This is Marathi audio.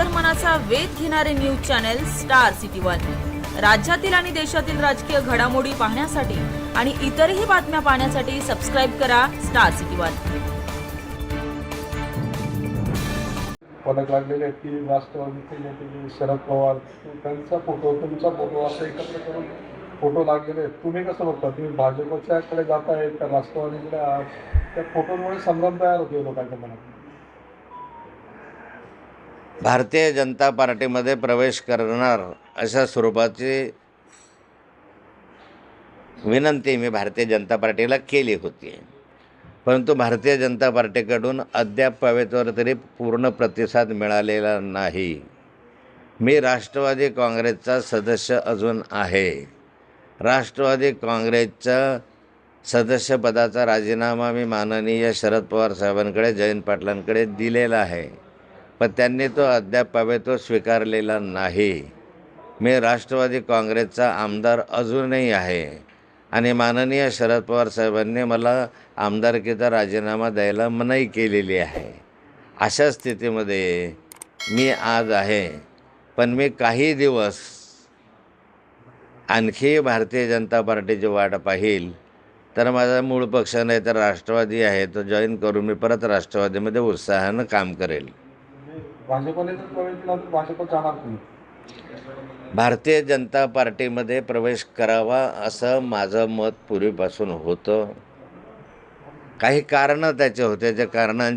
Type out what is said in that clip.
अंतर्मनाचा वेध घेणारे news channel star city one. राज्यातील आणि देशातील राजकीय घडामोडी पाहण्यासाठी आणि इतरही बातम्या पाहण्यासाठी सबस्क्राईब करा स्टार सिटी वन. पदक लागलेले आहेत की राष्ट्रवादीचे नेते शरद पवार त्यांचा फोटो तुमचा फोटो असं एकत्र करून फोटो लागलेले आहेत. तुम्ही कसं बघता? तुम्ही भाजपच्याकडे जात आहेत का राष्ट्रवादीकडे आहात. त्या फोटोमुळे संभ्रम तयार होते लोकांच्या मनात. भारतीय जनता पार्टीमध्ये प्रवेश करणार अशा स्वरूपाची विनंती मी भारतीय जनता पार्टीला केली होती. परंतु भारतीय जनता पार्टीकडून अद्याप पवेतवर तरी पूर्ण प्रतिसाद मिळालेला नाही. मी राष्ट्रवादी काँग्रेसचा सदस्य अजून आहे. राष्ट्रवादी काँग्रेसच्या सदस्यपदाचा राजीनामा मी माननीय शरद पवार साहेबांकडे जयंत पाटलांकडे दिलेला आहे. पण त्यांनी तो अद्याप स्वीकारलेला नाही. मी राष्ट्रवादी काँग्रेसचा आमदार अजूनही आहे आणि माननीय शरद पवार साहेबांनी मला आमदारकीचा राजीनामा द्यायला मनाई केलेली आहे. अशा स्थितीमध्ये मी आज आहे. पण मी काही दिवस आणखी भारतीय जनता पार्टीची वाट पाहिल. तर माझा मूळ पक्ष नाही तर राष्ट्रवादी आहे. तो जॉईन करून मी परत राष्ट्रवादीमध्ये उत्साहानं काम करेल. भाजपने जर प्रवेश केला तर भाजप जाणार तुम्ही भारतीय जनता पार्टीमध्ये प्रवेश करावा असं माझं मत पूर्वीपासून होतं. काही कारणं त्याचे होते. त्या कारणां